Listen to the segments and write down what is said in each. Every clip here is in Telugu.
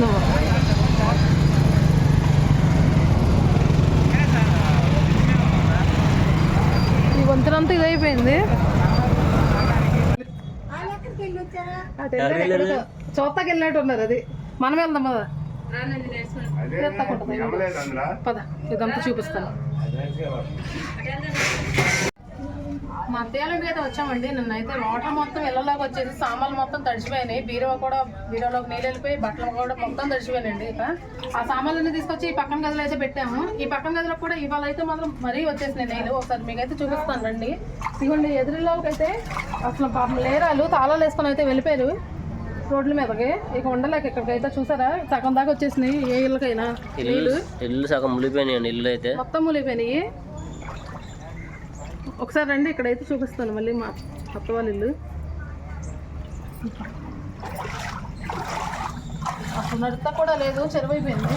నువ్వు ఈ వంతెనంతా ఇదైపోయింది. చూస్తాకి వెళ్ళినట్టు ఉన్నారు అది. మనం వెళ్దాం పద. పద ఇదంతా చూపిస్తాను. మా అత్తయ్యలకి అయితే వచ్చామండి. నిన్నైతే వాటర్ మొత్తం ఇళ్ళలోకి వచ్చేసి సామాన్లు మొత్తం తడిచిపోయినాయి. బీరువా కూడా బీరువాలోకి నీళ్ళు వెళ్ళిపోయి బట్టలు కూడా మొత్తం తడిచిపోయినాయండి ఇక. ఆ సామాన్లన్నీ తీసుకొచ్చి ఈ పక్కన గదిలో అయితే పెట్టాము. ఈ పక్కన గదిలో కూడా ఇవాళ అయితే మాత్రం మరీ వచ్చేసినాయి నీళ్ళు. ఒకసారి మీకైతే చూపిస్తాను రండి. ఇదిగోండి ఎదురులోకి అయితే అసలు పాపం లేరాలు తాళాలు వేసుకొని అయితే వెళ్ళిపోయారు రోడ్ల మీదకి. ఇక ఉండలేక ఇక్కడికైతే చూసారా? సగం దాకా వచ్చేసినాయి ఏ ఇళ్ళకైనా నీళ్ళు. ఇల్లు సగం మునిగిపోయినాయండి ఇల్లు అయితే. మొత్తం మూలిపోయినాయి ఒకసారి రండి ఇక్కడైతే చూపిస్తాను మళ్ళీ మా అత్త వాళ్ళ ఇల్లు. అసలు నడత కూడా లేదు చెరువైపోయింది.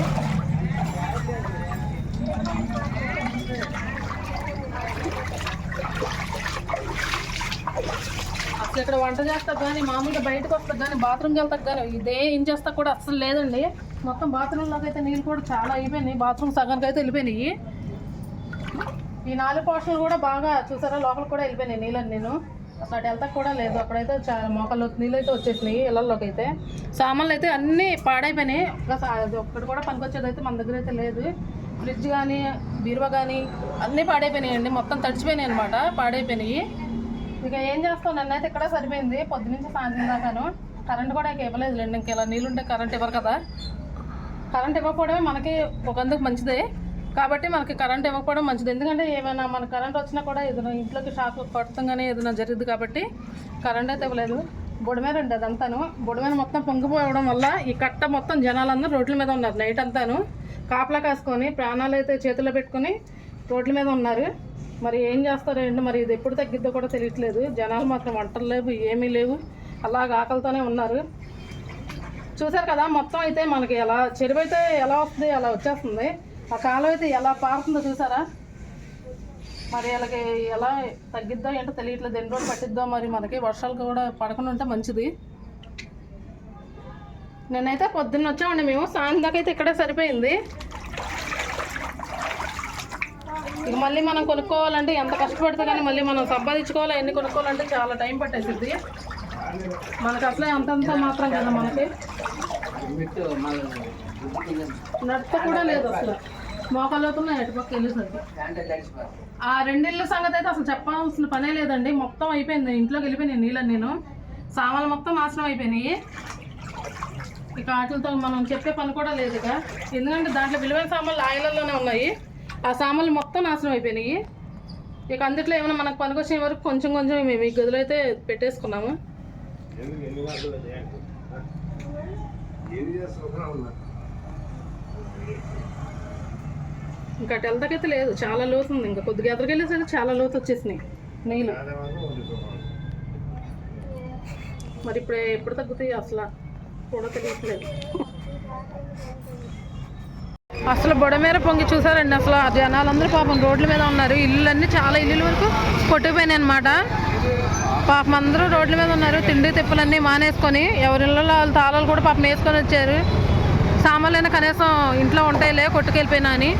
అసలు ఇక్కడ వంట చేస్తా కానీ మామూలుగా బయటకు వస్తా కానీ బాత్రూమ్కి వెళ్తా కానీ ఇదే ఏం చేస్తా కూడా అసలు లేదండి. మొత్తం బాత్రూంలోకి అయితే నీళ్ళు కూడా చాలా అయిపోయినాయి బాత్రూమ్ సగానికి అయితే వెళ్ళిపోయినాయి. ఈ నాలుగు పోర్షన్లు కూడా బాగా చూసారా? లోపల కూడా వెళ్ళిపోయినాయి నీళ్ళని నేను. అసలు అటు వెళ్తా కూడా లేదు. అక్కడైతే చాలా మోకాళ్ళు నీళ్ళు అయితే వచ్చేసినాయి ఇళ్ళల్లోకి అయితే. సామాన్లు అయితే అన్నీ పాడైపోయినాయి. అది ఒక్కటి కూడా పనికొచ్చేది అయితే మన దగ్గర అయితే లేదు. ఫ్రిడ్జ్ కానీ బీరువా కానీ అన్నీ పాడైపోయినాయండి. మొత్తం తడిచిపోయినాయి అనమాట పాడైపోయినాయి. ఇక ఏం చేస్తాం నన్నైతే ఇక్కడ సరిపోయింది. పొద్దునుంచి సాయంత్రం దాకాను. కరెంట్ కూడా ఇక ఇవ్వలేదు లేండి ఇంక ఇలా నీళ్ళుంటే కరెంట్ ఇవ్వరు కదా. కరెంట్ ఇవ్వకపోవడమే మనకి ఒకందుకు మంచిదే. కాబట్టి మనకి కరెంట్ ఇవ్వకపోవడం మంచిది. ఎందుకంటే ఏమైనా మన కరెంట్ వచ్చినా కూడా ఏదైనా ఇంట్లోకి షాక్ కొట్టంగానే ఏదైనా జరిగింది కాబట్టి కరెంట్ అయితే ఇవ్వలేదు. బుడమేర ఉంది అదంతాను. బుడమేర మొత్తం పొంగిపోవడం వల్ల ఈ కట్ట మొత్తం జనాలందరూ రోడ్ల మీద ఉన్నారు నైట్ అంతాను. కాపలా కాసుకొని ప్రాణాలు అయితే చేతిలో పెట్టుకొని రోడ్ల మీద ఉన్నారు. మరి ఏం చేస్తారో ఏంటి మరి ఇది ఎప్పుడు తగ్గిద్దో కూడా తెలియట్లేదు. జనాలు మాత్రం వంటలు లేవు ఏమీ లేవు. అలాగ ఆకలితోనే ఉన్నారు. చూసారు కదా మొత్తం అయితే మనకి ఎలా చెరువు అయితే ఎలా వస్తుంది అలా వచ్చేస్తుంది. ఆ కాలం అయితే ఎలా పారుతుందో చూసారా? మరి వాళ్ళకి ఎలా తగ్గిద్దో ఏంటో తెలియట్లేదు. ఎన్ని రోజులు పట్టిద్దో మరి మనకి వర్షాలు కూడా పడకుండా ఉంటే మంచిది. నేనైతే పొద్దున్న వచ్చామండి మేము. సాయంత్రం దాకా అయితే ఇక్కడే సరిపోయింది. ఇక మళ్ళీ మనం కొనుక్కోవాలంటే ఎంత కష్టపడితే కానీ మళ్ళీ మనం సంపాదించుకోవాలి. ఎన్ని కొనుక్కోవాలంటే చాలా టైం పట్టేసిద్ది. మనకు అసలే అంతంత మాత్రం కదా మనకి. నడత కూడా లేదు అసలు. మోకాళ్ళతో ఎటుపక్క వెళ్ళేసరికి. ఆ రెండిళ్ళ సంగతి అయితే అసలు చెప్పాల్సిన పనే లేదండి. మొత్తం అయిపోయింది. ఇంట్లోకి వెళ్ళిపోయినాయి నీళ్ళని నేను. సామాన్లు మొత్తం నాశనం అయిపోయినాయి. ఇక వాటితో మనం చెప్పే పని కూడా లేదు ఇక. ఎందుకంటే దాంట్లో విలువైన సామాన్లు ఆయనల్లోనే ఉన్నాయి. ఆ సామాన్లు మొత్తం నాశనం అయిపోయినాయి. ఇక అందుట్లో ఏమైనా మనకు పనికొచ్చే వరకు కొంచెం కొంచెం మేము ఈ గదిలో అయితే పెట్టేసుకున్నాము. ఇంకా టెల్తకైతే లేదు. చాలా లోతు ఉంది. ఇంకా కొద్దిగా ఎదురుకెళ్ళేసరికి చాలా లోతు వచ్చేసినాయి. నీళ్ళు. మరి ఇప్పుడు ఎప్పుడు తగ్గుతాయి? అసలు కూడా తెలియట్లేదు. అసలు బొడమేర పొంగి చూసారండి అసలు ఆ జనాలందరూ పాపం రోడ్ల మీద ఉన్నారు. ఇల్లులన్నీ చాలా ఇల్లుల వరకు కొట్టిపోయినాయి అనమాట పాపం అందరూ రోడ్ల మీద ఉన్నారు. తిండి తిప్పలన్నీ మానేసుకొని ఎవరి ఇళ్ళలో వాళ్ళ తాళాలు కూడా పాపం వేసుకొని వచ్చారు. సామాన్లైనా కనీసం ఇంట్లో ఉంటాయిలే కొట్టుకెళ్ళిపోయినా అని.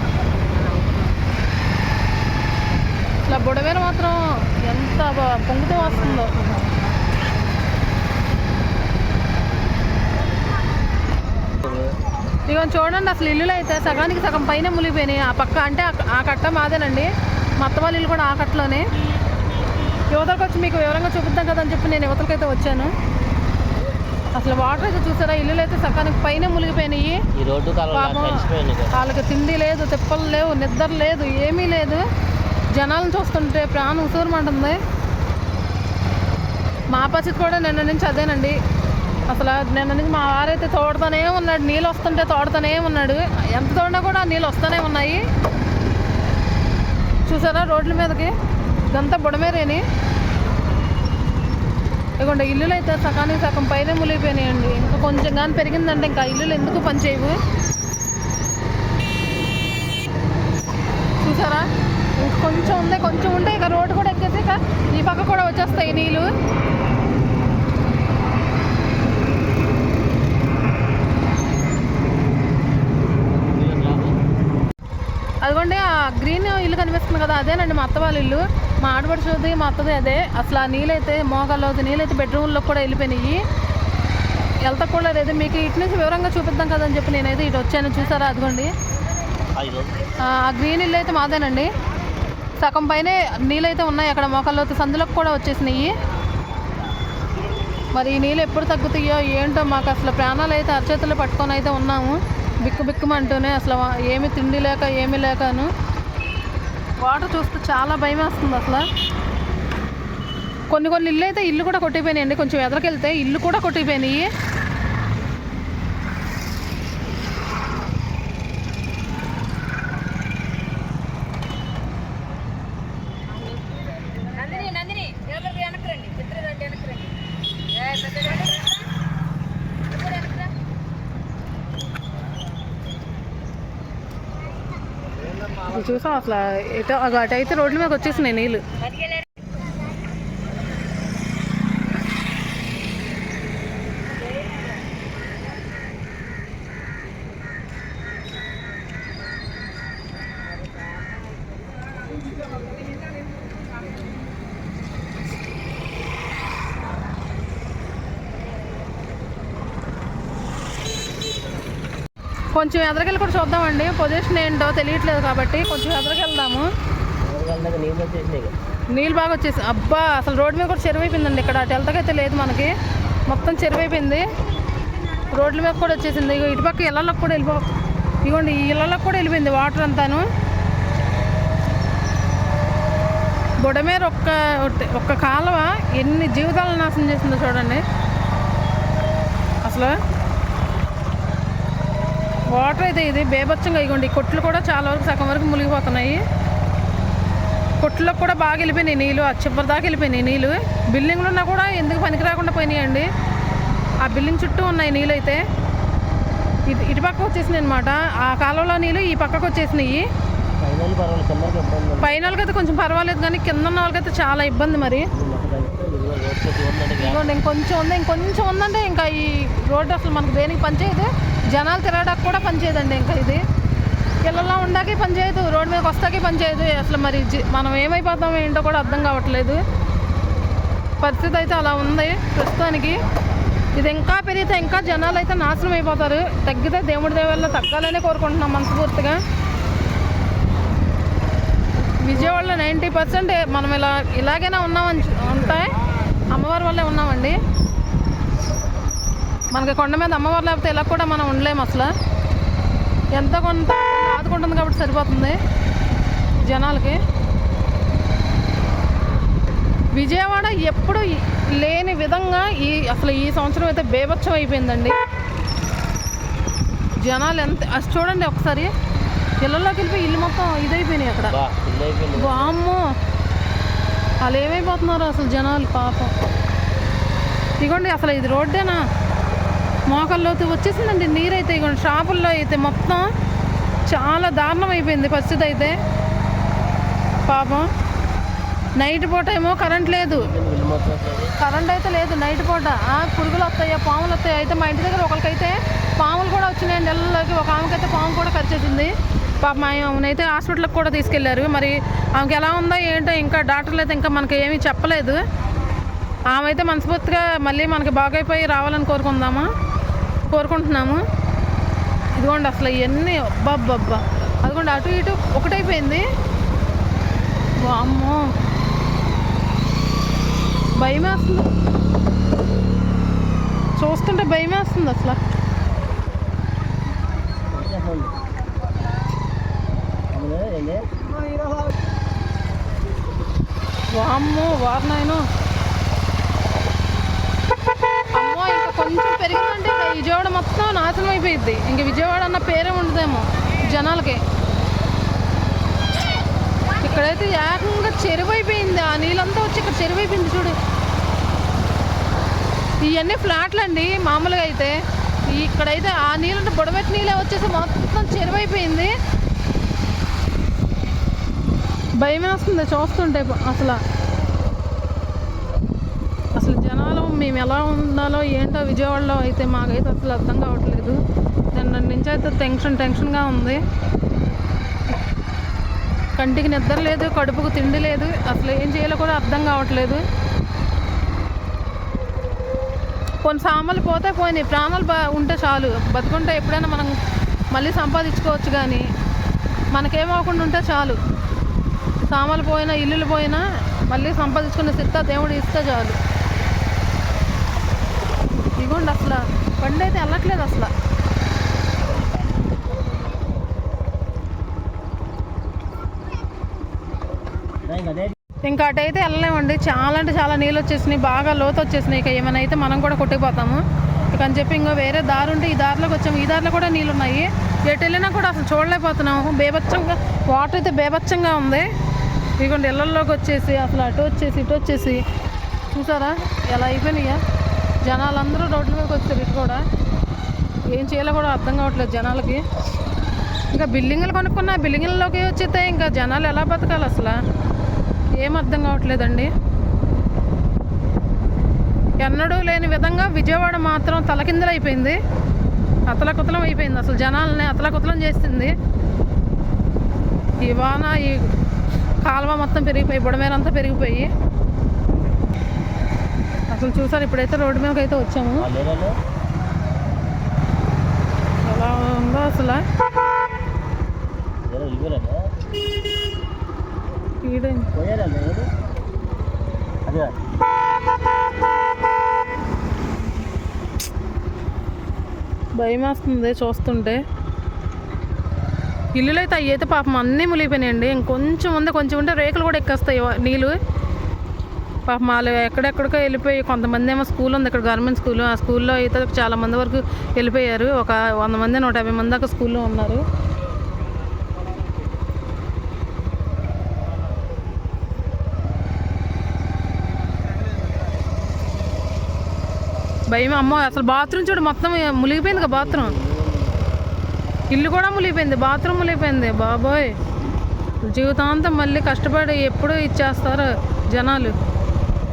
ఇట్లా బుడమేర మాత్రం ఎంత పొంగుతూ వస్తుందో. ఇక చూడండి అసలు ఇల్లులు అయితే సగానికి సగం పైన మునిగిపోయినాయి. ఆ పక్క అంటే ఆ- కట్ట మాదేనండి. మా అత్త వాళ్ళ ఇల్లు కూడా ఆ కట్టలోనే. యువతలకు వచ్చి మీకు వివరంగా చూపిద్దాం కదా అని చెప్పి నేను యువతలకైతే వచ్చాను. అసలు వాటర్ అయితే చూసారా? ఇల్లులు అయితే సగానికి పైన మునిగిపోయినాయి. వాళ్ళకి తిండి లేదు తిప్పలు లేవు నిద్ర లేదు ఏమీ లేదు. జనాలను చూస్తుంటే ప్రాణం ఉసూరమంటుంది. మా పరిస్థితి కూడా నిన్న నుంచి అదేనండి. అసలు నిన్న నుంచి మా వారైతే తోడుతూనే ఉన్నాడు. నీళ్ళు వస్తుంటే తోడుతూనే ఉన్నాడు. ఎంత తోడినా కూడా నీళ్ళు వస్తూనే ఉన్నాయి. చూసారా రోడ్ల మీదకి? ఇదంతా బుడమేరేని. ఇదిగోండి ఇల్లులు అయితే సగానికి సగం పైన ములిగిపోయినాయండి ఇంకా కొంచెం కానీ పెరిగిందంటే ఇంకా ఇల్లులు ఎందుకు పనిచేయవు? చూసారా? కొంచెం ఉంది కొంచెం ఉంటే ఇక రోడ్డు కూడా ఎక్కితే ఇక ఈ పక్క కూడా వచ్చేస్తాయి నీళ్ళు. అదిగోండి ఆ గ్రీన్ ఇల్లు కనిపిస్తుంది కదా అదేనండి మా అత్త వాళ్ళ ఇల్లు. మా ఆడపడుచుది మా అత్తది అదే. అసలు ఆ నీళ్ళైతే మోగాల్లోది నీళ్ళైతే బెడ్రూమ్లో కూడా వెళ్ళిపోయినాయి. వెళ్తా కూడా లేదు మీకు ఇటు నుంచి వివరంగా చూపిద్దాం కదని చెప్పి నేనైతే ఇటు వచ్చాను. చూసారా అదిగోండి. ఆ గ్రీన్ ఇల్లు అయితే మాదేనండి. సగం పైనే నీళ్ళైతే ఉన్నాయి అక్కడ మోకాల్లో సందులకు కూడా వచ్చేసినాయి. మరి ఈ నీళ్ళు ఎప్పుడు తగ్గుతాయో ఏంటో మాకు అసలు ప్రాణాలు అయితే అరచేతులు పట్టుకొని అయితే ఉన్నాము. బిక్కు బిక్కుమంటూనే అసలు ఏమి తిండి లేక ఏమి లేకను. వాటర్ చూస్తే చాలా భయం వేస్తుంది అసలు. కొన్ని కొన్ని ఇల్లు అయితే ఇల్లు కూడా కొట్టిపోయినాయండి. కొంచెం ఎదరికెళ్తే ఇల్లు కూడా కొట్టిపోయినాయి. చూసాం అసలు. అయితే అటు అయితే రోడ్ల మీద వచ్చేసినాయి నీళ్ళు కొంచెం ఎదరికెళ్ళి కూడా చూద్దామండి. పొజిషన్ ఏంటో తెలియట్లేదు కాబట్టి కొంచెం ఎదరికెళ్దాము. నీళ్ళు నీళ్ళు బాగా వచ్చేసి అబ్బా అసలు రోడ్డు మీద కూడా చెరువు అయిపోయిందండి ఇక్కడ. అటు వెళ్తాకైతే లేదు మనకి. మొత్తం చెరువు అయిపోయింది రోడ్ల మీద కూడా వచ్చేసింది. ఇగో ఇటు పక్క ఇళ్ళకి కూడా వెళ్ళిపో ఇగోండి ఈ ఇళ్ళకి కూడా వెళ్ళిపోయింది వాటర్ అంతాను. బుడమేర ఒక్క ఒక్క కాలువ ఎన్ని జీవితాలను నాశనం చేసిందో చూడండి. అసలు వాటర్ అయితే ఇది బేభత్సంగా ఇగోండి. ఈ కొట్లు కూడా చాలా వరకు సగం వరకు మునిగిపోతున్నాయి. కొట్లకు కూడా బాగా వెళ్ళిపోయినాయి నీళ్ళు ఆ చివరి దాకా వెళ్ళిపోయినాయి నీళ్ళు బిల్డింగ్లు ఉన్నా కూడా ఎందుకు పనికి రాకుండా పోయినాయండి? ఆ బిల్డింగ్ చుట్టూ ఉన్నాయి నీళ్ళు అయితే. ఇటు ఇటు పక్క వచ్చేసినాయి అనమాట ఆ కాలువలో నీళ్ళు ఈ పక్కకు వచ్చేసినాయి. పైన వాళ్ళకైతే కొంచెం పర్వాలేదు కానీ కింద ఉన్న వాళ్ళకైతే చాలా ఇబ్బంది మరి. ఇంకొంచెం ఉంది ఇంకొంచెం ఉందంటే ఇంకా ఈ రోడ్డు అసలు మనకు దేనికి పనిచేయదు. జనాలు తిరగడానికి కూడా పనిచేయదండి ఇంకా ఇది. పిల్లల్లో ఉండాకి పనిచేయదు రోడ్డు మీదకి వస్తాకి పనిచేయదు అసలు మరి జి- మనం ఏమైపోతాం ఏంటో కూడా అర్థం కావట్లేదు. పరిస్థితి అయితే అలా ఉంది ప్రస్తుతానికి. ఇది ఇంకా పెరిగితే ఇంకా జనాలు అయితే నాశనం అయిపోతారు. తగ్గితే దేవుడి దేవల్ల తగ్గాలనే కోరుకుంటున్నాం మనస్ఫూర్తిగా. విజయవాడలో నైంటీ పర్సెంట్ మనం ఇలా ఇలాగైనా ఉన్నామని ఉంటాయి. అమ్మవారి వల్లే ఉన్నామండి. మనకి కొండ మీద అమ్మవారు లేకపోతే ఇలా కూడా మనం ఉండలేము అసలు. ఎంత కొంత ఆదుకుంటుంది కాబట్టి సరిపోతుంది జనాలకి. విజయవాడ ఎప్పుడు లేని విధంగా ఈ అసలు ఈ సంవత్సరం అయితే బేభత్సం అయిపోయిందండి. జనాలు ఎంత అసలు చూడండి ఒకసారి. ఇళ్ళలోకి వెళ్ళిపోయి ఇల్లు మొత్తం ఇదైపోయినాయి అక్కడ. బా ఇల్లు అయిపోయింది వామ్మో! వాళ్ళు ఏమైపోతున్నారు అసలు జనాలు పాపం. ఇగోండి అసలు ఇది రోడ్డేనా? మోకాల్లోకి వచ్చేసిందండి. నీరైతే ఇక షాపుల్లో అయితే మొత్తం చాలా దారుణం అయిపోయింది పరిస్థితి అయితే. పాపం. నైట్ పూట ఏమో కరెంట్ లేదు. కరెంట్ అయితే లేదు నైట్ పూట. పురుగులు వస్తాయా పాములు వస్తాయి. అయితే మా ఇంటి దగ్గర ఒకరికైతే పాములు కూడా వచ్చినాయి నెలలోకి ఒక ఆమెకైతే పాము కూడా కరిచేసింది. పాప మా ఆమెనైతే హాస్పిటల్కి కూడా తీసుకెళ్ళారు మరి ఆమెకి ఎలా ఉందో ఏంటో ఇంకా డాక్టర్లు అయితే ఇంకా మనకి ఏమీ చెప్పలేదు. ఆమె అయితే మనస్ఫూర్తిగా మళ్ళీ మనకి బాగైపోయి రావాలని కోరుకుందామా? కోరుకుంటున్నాము. ఇదిగోండి అసలు ఇవన్నీ అబ్బబ్బబ్బా. అదిగోండి అటు ఇటు ఒకటైపోయింది. అమ్మో భయం వేస్తుంది చూస్తుంటే భయం వేస్తుంది అసలు. ఏంటి వామ్మో వారినాయను అమ్మో ఇంకా కొంచెం పెరిగిందంటే విజయవాడ మొత్తం నాశనం అయిపోయింది ఇంక విజయవాడ అన్న పేరే ఉండదేమో జనాలకి. ఇక్కడైతే ఏకంగా చెరువు అయిపోయింది. ఆ నీళ్ళంతా వచ్చి ఇక్కడ చెరువు అయిపోయింది చూడు. ఇవన్నీ ఫ్లాట్లు అండి మామూలుగా అయితే. ఇక్కడైతే ఆ నీళ్ళు బుడబెట్టి నీళ్ళే వచ్చేసి మొత్తం చెరువు అయిపోయింది. భయం వేస్తుంది చూస్తుంటే అసలు. కాలం మేము ఎలా ఉండాలో ఏంటో విజయవాడలో అయితే మాకైతే అసలు అర్థం కావట్లేదు. నిన్న నుంచి అయితే టెన్షన్ టెన్షన్గా ఉంది. కంటికి నిద్ర లేదు కడుపుకు తిండి లేదు అసలు ఏం చేయాలో కూడా అర్థం కావట్లేదు. కొన్ని సామాన్లు పోతే పోయినాయి. ప్రాణాలు బా ఉంటే చాలు. బతుకుంటే ఎప్పుడైనా మనం మళ్ళీ సంపాదించుకోవచ్చు కానీ మనకేమవకుండా ఉంటే చాలు. సామాన్లు పోయినా ఇల్లులు పోయినా మళ్ళీ సంపాదించుకునే సిద్ధ దేవుడు ఇస్తే చాలు. ఇగోండి అసలు. బండి అయితే వెళ్ళట్లేదు అసలు. ఇంకా అటైతే వెళ్ళలేమండి. చాలా అంటే చాలా నీళ్ళు వచ్చేసినాయి. బాగా లోతు వచ్చేసినాయి. ఇక ఏమైనా అయితే మనం కూడా కొట్టిపోతాము ఇక అని చెప్పి ఇంకా వేరే దారి ఉంటే ఈ దారిలోకి వచ్చాము. ఈ దారిలో కూడా నీళ్ళు ఉన్నాయి. ఎటు వెళ్ళినా కూడా అసలు చూడలేకపోతున్నాము. బేబచ్చంగా వాటర్ అయితే బేబచ్చంగా ఉంది. ఇదిగోండి ఇళ్ళల్లోకి వచ్చేసి అసలు అటు వచ్చేసి ఇటు వచ్చేసి. చూసారా? ఎలా అయిపోయినాయా? జనాలందరూ రోడ్ల మీదకి వచ్చారు ఇటు కూడా. ఏం చేయాలో కూడా అర్థం కావట్లేదు జనాలకి. ఇంకా బిల్డింగ్లు కొనుక్కున్న బిల్డింగ్లలోకి వచ్చితే ఇంకా జనాలు ఎలా బతకాలి అసలు? ఏం అర్థం కావట్లేదండి. ఎన్నడూ లేని విధంగా విజయవాడ మాత్రం తలకిందులైపోయింది అతలకుతలం అయిపోయింది అసలు జనాలని అతలకుతలం చేసింది. ఈ వాన ఈ కాలువ మొత్తం పెరిగిపోయి బుడమేరంతా పెరిగిపోయి అసలు చూసారు ఇప్పుడైతే రోడ్డు మీదకి అయితే వచ్చాము. ఎలా ఉందో అసలు. భయం వేస్తుంది చూస్తుంటే. ఇల్లులు అయితే అవి అయితే పాపం అన్నీ మునిగిపోయినాయండి. ఇంకొంచెం ఉంది కొంచెం ఉంటే రేకులు కూడా ఎక్కేస్తాయి నీళ్ళు. పాపం వాళ్ళు ఎక్కడెక్కడికో వెళ్ళిపోయి కొంతమంది ఏమో స్కూల్ ఉంది ఇక్కడ గవర్నమెంట్ స్కూల్. ఆ స్కూల్లో అయితే చాలా మంది వరకు వెళ్ళిపోయారు. ఒక వంద మంది నూట యాభై మంది దాకా స్కూల్లో ఉన్నారు. భయం అమ్మో అసలు బాత్రూమ్ చూడు మొత్తం మునిగిపోయింది కదా బాత్రూమ్. ఇల్లు కూడా మునిగిపోయింది బాత్రూమ్ మునిగిపోయింది. బాబోయ్. జీవితాంతం మళ్ళీ కష్టపడి ఎప్పుడు ఇచ్చేస్తారు జనాలు.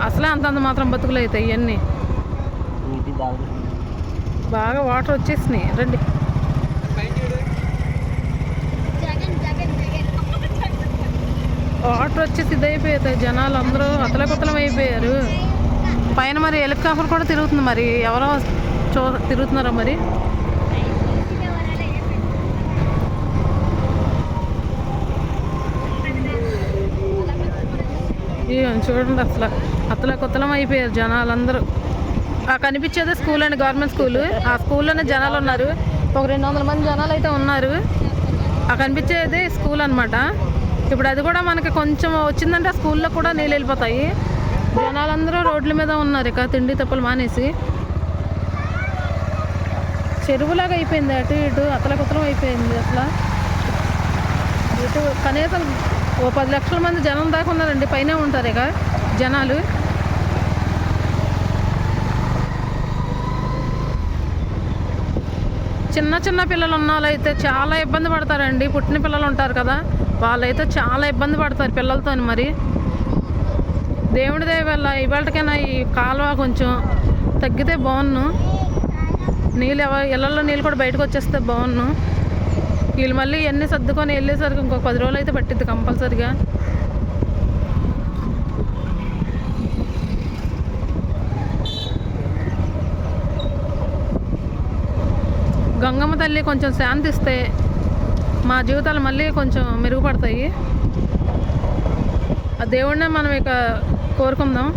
అసలే అంతంత మాత్రం బతుకులు అవుతాయి ఇవన్నీ బాగా వాటర్ వచ్చేసినాయి. రండి. వాటర్ వచ్చేసి ఇది అయిపోతాయి జనాలు అందరూ అతలకుతలం అయిపోయారు. పైన మరి హెలికాప్టర్ కూడా తిరుగుతుంది మరి. ఎవరో చూ తిరుగుతున్నారా మరి? చూడండి అసలు. అతల కొత్తలం అయిపోయారు జనాలందరూ. ఆ కనిపించేదే స్కూల్ అండి గవర్నమెంట్ స్కూల్. ఆ స్కూల్లోనే జనాలు ఉన్నారు. ఒక రెండు వందల మంది జనాలు అయితే ఉన్నారు. ఆ కనిపించేది స్కూల్ అనమాట ఇప్పుడు అది కూడా మనకి కొంచెం వచ్చిందంటే ఆ స్కూల్లో కూడా నీళ్ళు వెళ్ళిపోతాయి. జనాలందరూ రోడ్ల మీద ఉన్నారు ఇక తిండి తప్పలు మానేసి. చెరువులాగా అయిపోయింది అటు ఇటు అతలకుతలం అయిపోయింది అసలు. ఇటు కనీసం ఓ పది లక్షల మంది జనం దాకా ఉన్నారండి పైనే ఉంటారు ఇక జనాలు. చిన్న చిన్న పిల్లలు ఉన్న వాళ్ళైతే చాలా ఇబ్బంది పడతారండి. పుట్టిన పిల్లలు ఉంటారు కదా వాళ్ళైతే చాలా ఇబ్బంది పడతారు పిల్లలతో మరి. దేవుడి దయ వల్ల ఇవాళకైనా ఈ కాలువ కొంచెం తగ్గితే బాగున్ను నీళ్ళు ఎవ ఇళ్ళల్లో నీళ్ళు కూడా బయటకు వచ్చేస్తే బాగున్ను వీళ్ళు మళ్ళీ ఇవన్నీ సర్దుకొని వెళ్ళేసరికి ఇంకొక పది రోజులు అయితే పట్టిద్ది కంపల్సరిగా. గంగమ్మ తల్లి కొంచెం శాంతిస్తే మా జీవితాలు మళ్ళీ కొంచెం మెరుగుపడతాయి. ఆ దేవుడినే మనం ఇక కోరుకుందాం.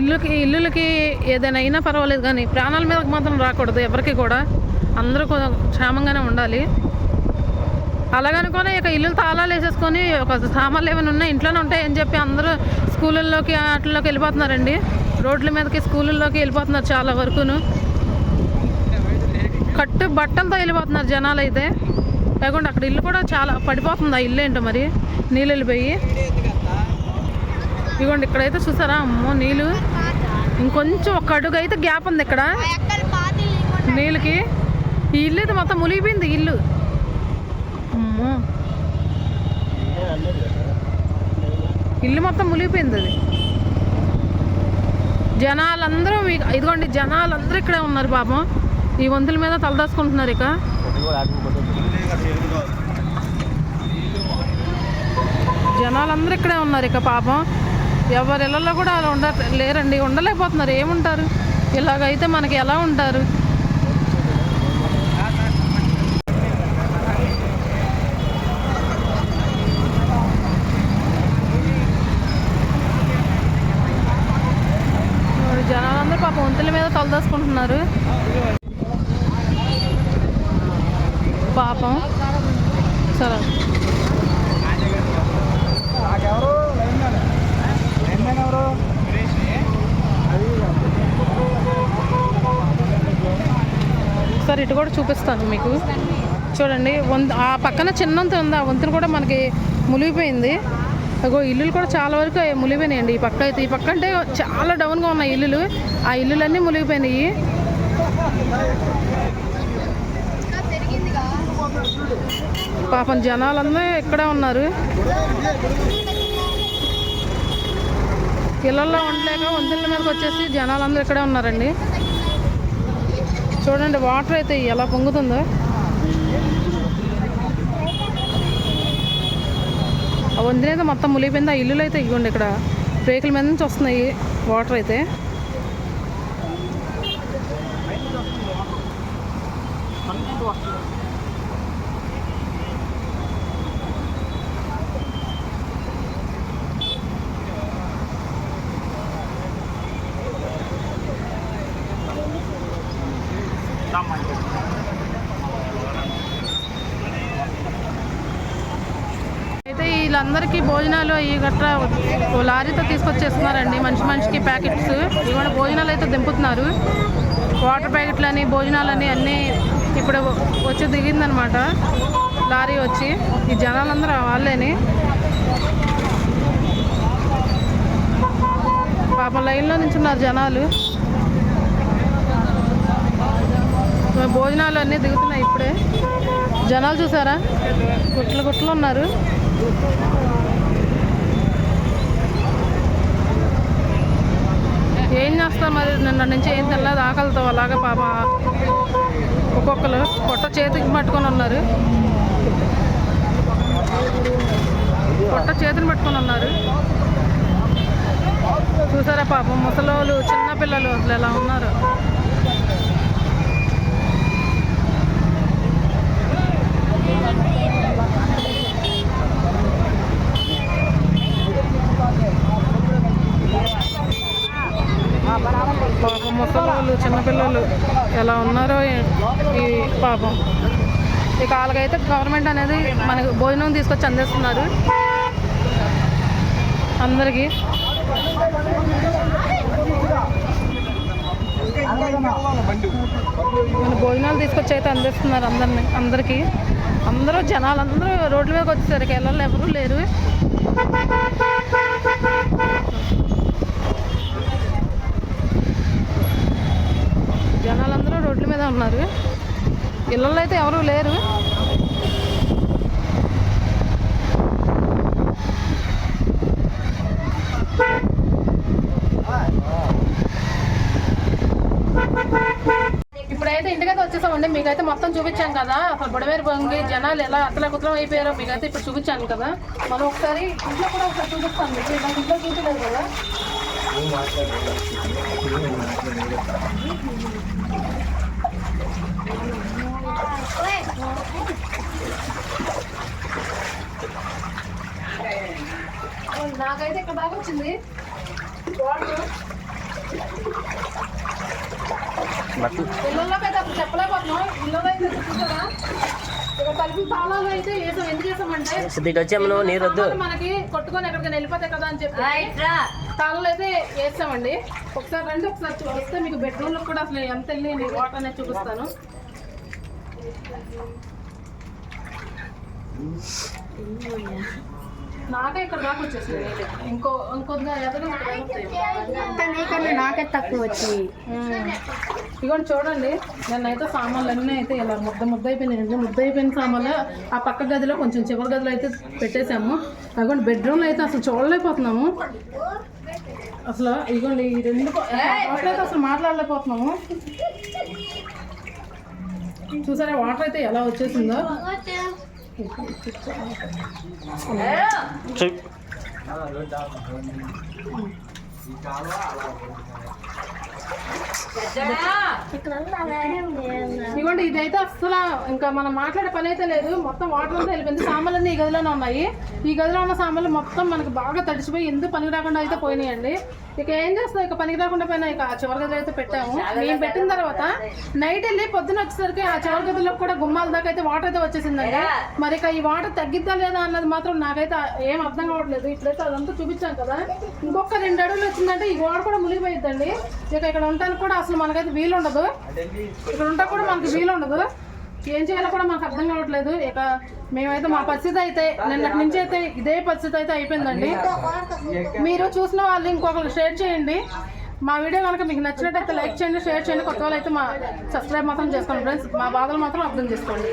ఇల్లుకి ఇల్లులకి ఏదైనా అయినా పర్వాలేదు కానీ ప్రాణాల మీదకి మాత్రం రాకూడదు ఎవరికి కూడా. అందరూ క్షేమంగానే ఉండాలి. అలాగనుకొని ఇక ఇల్లు తాళాలు వేసేసుకొని ఒక సామాన్లు ఏమైనా ఉన్నాయి ఇంట్లోనే ఉంటాయని చెప్పి అందరూ స్కూళ్ళల్లోకి వాటిల్లోకి వెళ్ళిపోతున్నారండి. రోడ్ల మీదకి స్కూళ్ళలోకి వెళ్ళిపోతున్నారు చాలా వరకును. కట్టు బట్టలతో వెళ్ళిపోతున్నారు జనాలు అయితే. లేకుండా అక్కడ ఇల్లు కూడా చాలా పడిపోతుంది ఆ ఇల్లు ఏంటో మరి? నీళ్ళు వెళ్ళిపోయి ఇదిగోండి ఇక్కడైతే చూసారా? అమ్మో నీళ్ళు. ఇంకొంచెం ఒక అడుగు అయితే గ్యాప్ ఉంది ఇక్కడ. నీళ్ళకి. ఈ ఇల్లు అయితే మొత్తం మునిగిపోయింది ఇల్లు. అమ్మో. ఇల్లు మొత్తం మునిగిపోయింది అది. జనాలందరూ మీకు ఇదిగోండి జనాలందరూ ఇక్కడే ఉన్నారు పాపం. ఈ వంతుల మీద తలదాచుకుంటున్నారు ఇక. జనాలందరూ ఇక్కడే ఉన్నారు ఇక పాపం. ఎవరి ఇళ్ళల్లో కూడా అలా ఉండ లేరండి ఉండలేకపోతున్నారు. ఏముంటారు? ఇలాగైతే మనకి ఎలా ఉంటారు మరి జనాలందరూ పాపం వంతుల మీద తలదాచుకుంటున్నారు పాపం సరే ఒకసారి ఇటు కూడా చూపిస్తాను మీకు. చూడండి వంత ఆ పక్కన చిన్నంత ఉంది ఆ వంతెన కూడా మనకి మునిగిపోయింది. అగో ఇల్లులు కూడా చాలా వరకు మునిగిపోయినాయండి. ఈ పక్క అయితే ఈ పక్క అంటే చాలా డౌన్గా ఉన్నాయి ఇల్లులు. ఆ ఇల్లులన్నీ మునిగిపోయినాయి. పాపం జనాలందరూ ఇక్కడే ఉన్నారు. ఇళ్ళల్లో ఉండలేక వంతుల మీదకి వచ్చేసి జనాలందరూ ఇక్కడే ఉన్నారండి. చూడండి వాటర్ అయితే ఎలా పొంగుతుందో. ఆ వంతెన మొత్తం మునిగిపోయింది. ఆ ఇల్లులు అయితే ఇవ్వండి ఇక్కడ రేకుల మీద నుంచి వస్తున్నాయి వాటర్ అయితే అయితే వీళ్ళందరికీ భోజనాలు ఈ గట్రా లారీతో తీసుకొచ్చేస్తున్నారండి. మంచి మనిషికి ప్యాకెట్స్. ఇవాళ భోజనాలు అయితే దింపుతున్నారు. వాటర్ ప్యాకెట్లని భోజనాలని అన్నీ ఇప్పుడు వచ్చి దిగిందనమాట. లారీ వచ్చి. ఈ జనాలందరూ వాళ్ళేని. పాపం లైన్లో నించున్నారు జనాలు. భోజనాలు అన్నీ దిగుతున్నాయి ఇప్పుడే. జనాలు చూసారా? గుట్లు గుట్లు ఉన్నారు. ఏం చేస్తారు మరి? నిన్న నుంచి ఏం తినలేదు. ఆకలితో అలాగే పాప ఒక్కొక్కరు పొట్ట చేతికి పట్టుకొని ఉన్నారు. పొట్ట చేతిని పట్టుకొని ఉన్నారు. చూసారా పాపం ముసలోళ్ళు చిన్న పిల్లలు అసలు ఎలా ఉన్నారు పాపం ముసలోళ్ళు చిన్నపిల్లలు ఎలా ఉన్నారో ఈ- పాపం. ఇక వాళ్ళకైతే గవర్నమెంట్ అనేది మనకి భోజనం తీసుకొచ్చి అందిస్తున్నారు. అందరికీ. మన భోజనాలు తీసుకొచ్చి అయితే అందిస్తున్నారు అందరిని అందరికీ. అందరూ జనాలు అందరూ రోడ్ల మీదకి వచ్చేసరికి వెళ్ళాలి ఎవరూ లేరు జనాలందరూ రోడ్ల మీద ఉన్నారు ఇళ్ళల్లో అయితే ఎవరూ లేరు. ఇప్పుడైతే ఇంటికైతే వచ్చేసామండి. మీకైతే మొత్తం చూపించాం కదా. అసలు బుడవేరు పొంగి జనాలు ఎలా అతలకుతలం అయిపోయారో మీకైతే ఇప్పుడు చూపించాను కదా. మనం ఒకసారి ఇంట్లో కూడా ఒకసారి చూపిస్తాను మీకు. ఇంట్లో చూపించలేదు కదా. నాకైతే ఇక్కడ దాకా వచ్చింది. అయితే అప్పుడు చెప్పలేకపోతున్నాం. ఇల్లులో అయితే చూసారా? ఇక తలుపు తాళాలు అయితే వేసాం ఎందుకు వేసామంటే ఇటు వచ్చాము నీరు వద్దు. మనకి కొట్టుకొని ఎక్కడికైనా వెళ్ళిపోతాయి కదా అని చెప్పి తాళాలు అయితే వేసామండి. ఒకసారి రండి ఒకసారి వస్తే మీకు బెడ్రూమ్లో కూడా అసలు ఎంత వెళ్ళి వాటర్ అనేది చూపిస్తాను. నాకే ఇక్కడ దాకా వచ్చేసింది నీళ్ళు. ఇంకో నాకే తక్కువ వచ్చి ఇదిగోండి చూడండి. నేనైతే సామాన్లు అన్నీ అయితే ఇలా ముద్ద ముద్ద అయిపోయినాయండి ముద్ద అయిపోయిన సామాన్లు ఆ పక్క గదిలో కొంచెం చివరి గదిలో అయితే పెట్టేశాము. అదిగోండి బెడ్రూమ్లో అయితే అసలు చూడలేకపోతున్నాము. అసలు ఇదిగోండి ఈ రెండు అసలు మాట్లాడలేకపోతున్నాము. చూసారా? వాటర్ అయితే ఎలా వచ్చేసిందో. ఇదిగోండి ఇదైతే అసలు ఇంకా మనం మాట్లాడే పని అయితే లేదు. మొత్తం వాటర్ అంతా వెళ్ళిపోయింది. సామాన్లు ఈ గదిలోనే ఉన్నాయి. ఈ గదిలో ఉన్న సామాన్లు మొత్తం మనకి బాగా తడిచిపోయి ఎందుకు పనికి రాకుండా అయితే పోయినాయండి. ఇక ఏం చేస్తాం ఇక పనికి రాకుండా పోయినా ఇక ఆ చివరి గదిలో అయితే పెట్టాము. మేము పెట్టిన తర్వాత నైట్ వెళ్ళి పొద్దున వచ్చేసరికి ఆ చివరి గదిలో కూడా గుమ్మాల దాకా అయితే వాటర్ అయితే వచ్చేసిందండి. మరి ఇక ఈ వాటర్ తగ్గిద్దా లేదా అన్నది మాత్రం నాకైతే ఏం అర్థం కావట్లేదు. ఇప్పుడైతే అదంతా చూపించాం కదా. ఇంకొక రెండు అడుగులు వచ్చిందంటే ఈ గోడ కూడా మునిగిపోయిద్దండి. ఇక ఇక్కడ ఉండడానికి కూడా అసలు మనకైతే వీలు ఉండదు ఇక్కడ ఉంటా కూడా మనకి వీలు ఉండదు ఏం చేయాలో కూడా మాకు అర్థం కావట్లేదు. ఇక మేమైతే మా పరిస్థితి అయితే నిన్నటి నుంచి అయితే ఇదే పరిస్థితి అయితే అయిపోయిందండి. మీరు చూసిన వాళ్ళు ఇంకొకరు షేర్ చేయండి. మా వీడియో కనుక మీకు నచ్చినట్టయితే లైక్ చేయండి షేర్ చేయండి. కొత్త వాళ్ళు అయితే మా సబ్స్క్రైబ్ మాత్రం చేసుకోండి ఫ్రెండ్స్. మా బాధలు మాత్రం అర్థం చేసుకోండి.